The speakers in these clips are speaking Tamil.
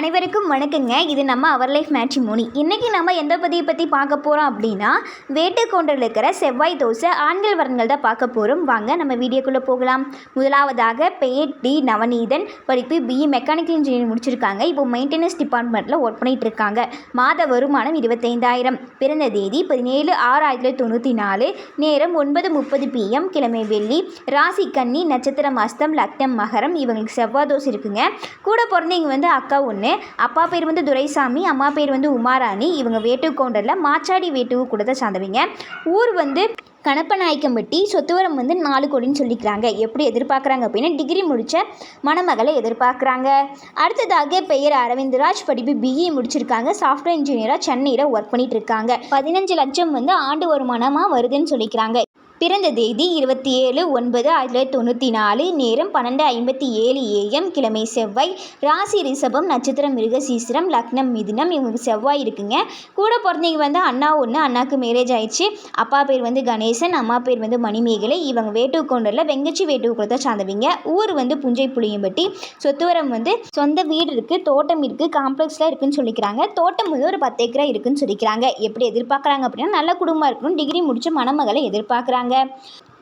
அனைவருக்கும் வணக்கங்க. இது நம்ம அவர் லைஃப் மேட்ரிமோனி இன்றைக்கி நம்ம எந்த பதிவை பற்றி பார்க்க போகிறோம் அப்படின்னா வேட்டுக்கொண்டில் இருக்கிற செவ்வாய் தோசை ஆண்கள் வரன்கள் தான் பார்க்க போகிறோம் வாங்க நம்ம வீடியோக்குள்ளே போகலாம். முதலாவதாக பெயர் டி நவநீதன் படிப்பு பிஇ மெக்கானிக்கல் இன்ஜினியரிங் முடிச்சிருக்காங்க. இப்போ மெயின்டெனன்ஸ் டிபார்ட்மெண்ட்டில் ஒர்க் பண்ணிகிட்டு இருக்காங்க மாத வருமானம் இருபத்தைந்தாயிரம். பிறந்த தேதி பதினேழு ஆறு ஆயிரத்தி தொள்ளாயிரத்தி தொண்ணூற்றி நாலு. நேரம் ஒன்பது முப்பது பிஎம் கிழமை வெள்ளி. ராசி கன்னி நட்சத்திரம் அஸ்தம் லக்னம் மகரம் இவங்களுக்கு செவ்வாய் தோசை இருக்குங்க. கூட பிறந்தவங்க வந்து அக்கா ஒன்று அப்பா பேர் வந்து துரைசாமி அம்மா பேர் வந்து உமாராணி. இவங்க வேட்டுக்கவுண்டரில் மாச்சாடி வேட்டுவு கூடத்தை சார்ந்தவங்க. ஊர் வந்து கணப்பநாயக்கம்பட்டி சொத்துவரம் வந்து நாலு கோடின்னு சொல்லிக்கிறாங்க. எப்படி எதிர்பார்க்குறாங்க அப்படின்னா டிகிரி முடித்த மணமகளை எதிர்பார்க்குறாங்க. அடுத்ததாக பெயர் அரவிந்தராஜ் படிப்பு பிஇ முடிச்சிருக்காங்க. சாஃப்ட்வேர் இன்ஜினியராக சென்னையில் ஒர்க் பண்ணிகிட்டு இருக்காங்க. பதினஞ்சு லட்சம் வந்து ஆண்டு வருமானமாக வருதுன்னு சொல்லிக்கிறாங்க. பிறந்த தேதி இருபத்தி ஏழு ஒன்பது ஆயிரத்தி தொள்ளாயிரத்தி தொண்ணூற்றி நாலு நேரம் பன்னெண்டு ஐம்பத்தி ஏழு ஏஎம் கிழமை செவ்வாய். ராசி ரிஷபம் நட்சத்திரம் மிருகசீசிரம் லக்னம் மிதுனம் இவங்களுக்கு செவ்வாய் இருக்குங்க. கூட பிறந்தவங்க வந்து அண்ணா ஒன்று அண்ணாக்கு மேரேஜ் ஆயிடுச்சு. அப்பா பேர் வந்து கணேசன் அம்மா பேர் வந்து மணிமேகலை. இவங்க வேட்டுக்கொண்டரில் வெங்கச்சி வேட்டுக்குளத்தை சார்ந்தவங்க. ஊர் வந்து புஞ்சை புளியம்பட்டி. சொத்துவரம் வந்து சொந்த வீடு இருக்குது தோட்டம் இருக்குது காம்ப்ளெக்ஸில் இருக்குன்னு சொல்லிக்கிறாங்க. தோட்டம் வந்து ஒரு பத்து ஏக்கரா இருக்குன்னு சொல்லிக்கிறாங்க. எப்படி எதிர்பார்க்குறாங்க அப்படின்னா நல்ல குடும்பம் இருக்கணும் டிகிரி முடித்து மணமகளை எதிர்பார்க்குறாங்க.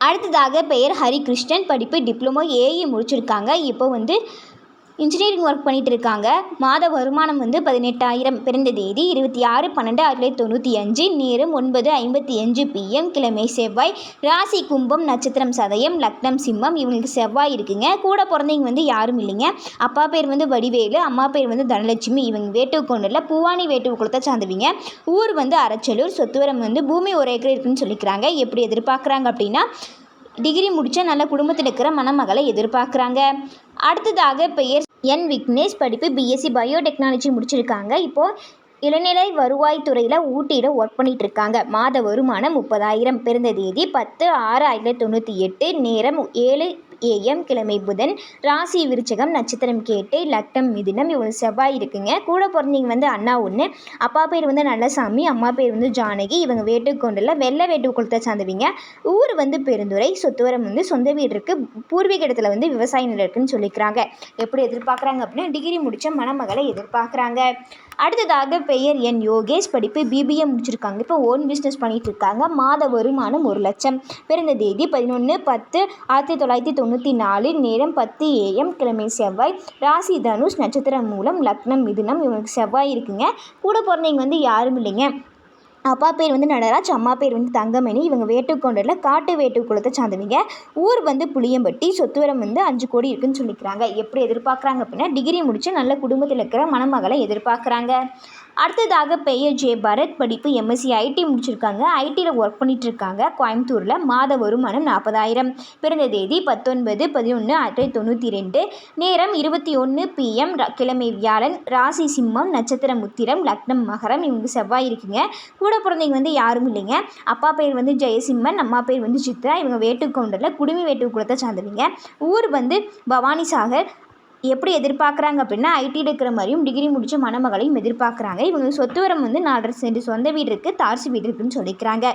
அடுத்ததாக பெயர் ஹரிகிருஷ்ணன். படிப்பு டிப்ளமோ ஏஇ முடிச்சிருக்காங்க. இப்போ வந்து இன்ஜினியரிங் ஒர்க் பண்ணிட்டு இருக்காங்க மாத வருமானம் வந்து பதினெட்டாயிரம். பிறந்த தேதி இருபத்தி ஆறு பன்னெண்டு ஆயிரத்தி தொள்ளாயிரத்தி தொண்ணூற்றி அஞ்சு. நேரம் ஒன்பது ஐம்பத்தி அஞ்சு பிஎம் கிழமை செவ்வாய். ராசி கும்பம் நட்சத்திரம் சதயம் லக்னம் சிம்மம். இவங்களுக்கு செவ்வாய் இருக்குங்க. கூட பிறந்தவங்க வந்து யாரும் இல்லைங்க. அப்பா பேர் வந்து வடிவேலு அம்மா பேர் வந்து தனலட்சுமி. இவங்க வேட்டுக்கொண்டில் பூவானி வேட்டு குளத்தை சார்ந்தவங்க ஊர் வந்து அரச்சலூர் சொத்துவரம் வந்து பூமி ஒரு ஏக்கர் இருக்குன்னு சொல்லிக்கிறாங்க. எப்படி எதிர்பார்க்குறாங்க அப்படின்னா டிகிரி முடித்த நல்ல குடும்பத்தில் இருக்கிற மணமகளை எதிர்பார்க்குறாங்க. அடுத்ததாக பெயர் என் விக்னேஷ் படிப்பு பிஎஸ்சி பயோடெக்னாலஜி முடிச்சிருக்காங்க. இப்போது இளநிலை வருவாய் துறையில் ஊட்டியில் ஒர்க் பண்ணிகிட்ருக்காங்க மாத வருமானம் முப்பதாயிரம். பிறந்த தேதி பத்து ஆறு ஆயிரத்தி தொண்ணூற்றி எட்டு. நேரம் ஏழு ஏஎம் கிழமை புதன் ராசி விருச்சகம் நட்சத்திரம் கேட்டு லக்னம் மிதினம் இவங்க செவ்வாய் இருக்குங்க. கூட பிறந்தீங்க வந்து அண்ணா ஒன்று அப்பா பேர் வந்து நல்லசாமி அம்மா பேர் வந்து ஜானகி. இவங்க வேட்டுக்கொண்டில் வெள்ளை வேட்டு குளத்தை சார்ந்தவங்க. ஊர் வந்து பெருந்துறை சொத்துவரம் வந்து சொந்த வீடு இருக்குது பூர்வீக இடத்துல வந்து விவசாய நிலம் இருக்குன்னு சொல்லிக்கிறாங்க. எப்படி எதிர்பார்க்குறாங்க அப்படின்னா டிகிரி முடித்த மணமகளை எதிர்பார்க்குறாங்க. அடுத்ததாக பெயர் என் யோகேஷ். படிப்பு பிபிஏ முடிச்சிருக்காங்க. இப்போ ஓன் பிஸ்னஸ் பண்ணிட்டு இருக்காங்க. மாத வருமானம் ஒரு லட்சம். பிறந்த தேதி பதினொன்று பத்து ஆயிரத்தி தொள்ளாயிரத்தி தொண்ணூற்றி நாலு நேரம் பத்து ஏஎம் கிழமை செவ்வாய் ராசி தனுஷ் நட்சத்திரம் மூலம் லக்னம் மிதுனம் இவங்களுக்கு செவ்வாய் இருக்குங்க. கூட பிறந்தவங்க வந்து யாரும் இல்லைங்க. அப்பா பேர் வந்து நடராஜ் அம்மா பேர் வந்து தங்கமணி. இவங்க வேட்டுக்கொண்டரில் காட்டு வேட்டு குளத்தை சார்ந்தவங்க. ஊர் வந்து புளியம்பட்டி சொத்துவரம் வந்து அஞ்சு கோடி இருக்குன்னு சொல்லிக்கிறாங்க. எப்படி எதிர்பார்க்குறாங்க அப்படின்னா டிகிரி முடித்து நல்ல குடும்பத்தில் இருக்கிற மணமகளை எதிர்பார்க்குறாங்க. அடுத்ததாக பெயர் ஜே பரத் படிப்பு எம்எஸ்சி ஐடி முடிச்சிருக்காங்க. ஐடியில் ஒர்க் பண்ணிகிட்ருக்காங்க கோயம்புத்தூரில் மாத வருமானம் நாற்பதாயிரம். பிறந்த தேதி பத்தொன்பது பதினொன்று ஆயிரத்தி தொண்ணூற்றி ரெண்டு. நேரம் இருபத்தி ஒன்று பிஎம் கிழமை வியாழன் ராசி சிம்மம் நட்சத்திரம் உத்திரம் லக்னம் மகரம் இவங்க செவ்வாய் இருக்குங்க. கூட பிறந்தவங்க வந்து யாரும் இல்லைங்க. அப்பா பேர் வந்து ஜெயசிம்மன் அம்மா பேர் வந்து சித்ரா. இவங்க வேட்டுக்கவுண்டரில் குடுமி வேட்டுக்குளத்தை சார்ந்தவங்க. ஊர் வந்து பவானி சாகர். எப்படி எதிர்பார்க்குறாங்க அப்படின்னா ஐடியில் இருக்கிற மாதிரியும் டிகிரி முடித்த மணமகளையும் எதிர்பார்க்குறாங்க. இவங்க சொத்து வரம் வந்து நாலரை சென்ட் சொந்த வீடு இருக்குது தார்சி வீடு இருக்குதுன்னு சொல்லிக்கிறாங்க.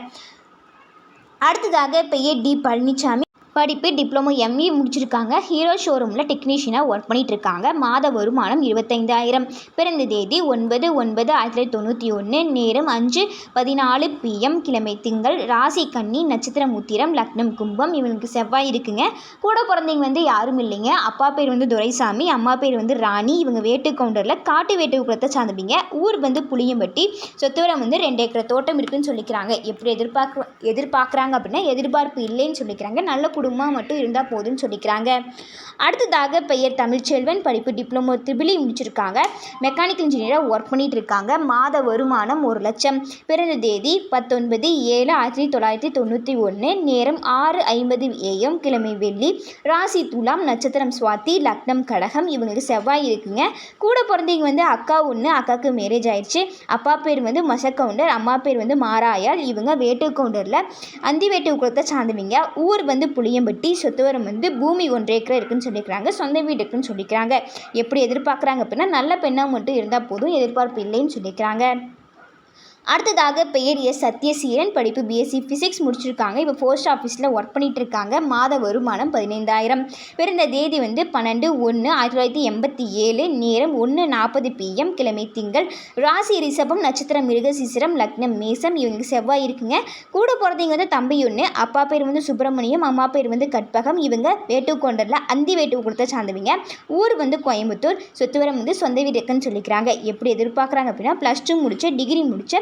அடுத்ததாக பெயர் டி பழனிசாமி படிப்பு டிப்ளமோ எம்இ முடிச்சிருக்காங்க. ஹீரோ ஷோரூமில் டெக்னீஷியனாக ஒர்க் பண்ணிட்டு இருக்காங்க மாத வருமானம் இருபத்தைந்தாயிரம். பிறந்த தேதி ஒன்பது ஒன்பது ஆயிரத்தி தொள்ளாயிரத்தி தொண்ணூற்றி ஒன்று நேரம் அஞ்சு பதினாலு பிஎம் கிழமை திங்கள். ராசி கன்னி நட்சத்திரம் உத்திரம் லக்னம் கும்பம் இவனுக்கு செவ்வாய் இருக்குங்க. கூட பிறந்தவங்க வந்து யாரும் இல்லைங்க. அப்பா பேர் வந்து துரைசாமி அம்மா பேர் வந்து ராணி. இவங்க வேட்டு கவுண்டரில் காட்டு வேட்டு குலத்தை சார்ந்தவங்க. ஊர் வந்து புளியம்பட்டி. சொத்துவரம் வந்து ரெண்டு ஏக்கர் தோட்டம் இருக்குன்னு சொல்லிக்கிறாங்க. எப்படி எதிர்பார்க்க எதிர்பார்க்குறாங்க அப்படின்னா எதிர்பார்ப்பு இல்லைன்னு சொல்லிக்கிறாங்க. நல்ல குடும்பமாக மட்டும் இருந்தால் போதும்னு சொல்லிக்கிறாங்க. அடுத்ததாக பெயர் தமிழ்ச்செல்வன் படிப்பு டிப்ளமோ த்ரிபிளி முடிச்சிருக்காங்க. மெக்கானிக்கல் இன்ஜினியராக ஒர்க் பண்ணிட்டு இருக்காங்க. மாத வருமானம் ஒரு லட்சம். பிறந்த தேதி பத்தொன்பது ஏழு ஆயிரத்தி தொள்ளாயிரத்தி தொண்ணூற்றி ஒன்று நேரம் ஆறு ஐம்பது ஏஎம் கிழமை வெள்ளி. ராசி துலாம் நட்சத்திரம் சுவாத்தி லக்னம் கடகம். இவங்களுக்கு செவ்வாய் இருக்குங்க. கூட பிறந்தவங்க வந்து அக்கா ஒன்று அக்காவுக்கு மேரேஜ் ஆயிடுச்சு அப்பா பேர் வந்து மசக்கவுண்டர் அம்மா பேர் வந்து மாராயால் இவங்க வேட்டு கவுண்டரில் அந்தி வேட்டு குளத்தை சார்ந்தவங்க. ஊர் வந்து புளியம்பட்டி சொத்துவரம் வந்து பூமி ஒன்றரை ஏக்கர் இருக்குன்னு சொல்லிக்கிறாங்க. சொந்த வீடு இருக்குன்னு சொல்லிக்கிறாங்க. எப்படி எதிர்பார்க்குறாங்க அப்படின்னா நல்ல பெண்ணாக மட்டும் இருந்தால் போதும் எதிர்பார்ப்பு இல்லைன்னு சொல்லிக்கிறாங்க. அடுத்ததாக பெயர் எஸ் சத்யசீரன் படிப்பு பிஎஸ்சி ஃபிசிக்ஸ் முடிச்சிருக்காங்க. இப்போ போஸ்ட் ஆஃபீஸில் ஒர்க் பண்ணிகிட்டு இருக்காங்க மாத வருமானம் பதினைந்தாயிரம். பிறந்த தேதி வந்து பன்னெண்டு ஒன்று ஆயிரத்தி தொள்ளாயிரத்தி எண்பத்தி ஏழு. நேரம் ஒன்று நாற்பது பிஎம் கிழமை திங்கள். ராசி ரிஷபம் நட்சத்திரம் மிருகசீசரம் லக்னம் மேசம் இவங்க செவ்வாய் இருக்குங்க. கூட பிறந்தவங்க வந்து தம்பி ஒன்று அப்பா பேர் வந்து சுப்பிரமணியம் அம்மா பேர் வந்து கற்பகம். இவங்க வேட்டுக்கொண்டரில் அந்தி வேட்டு கொடுத்த சார்ந்தவங்க. ஊர் வந்து கோயம்புத்தூர். சொத்துவரம் வந்து சொந்த வீடு இருக்குன்னு சொல்லிக்கிறாங்க. எப்படி எதிர்பார்க்குறாங்க அப்படின்னா ப்ளஸ் டூ முடிச்ச டிகிரி முடிச்ச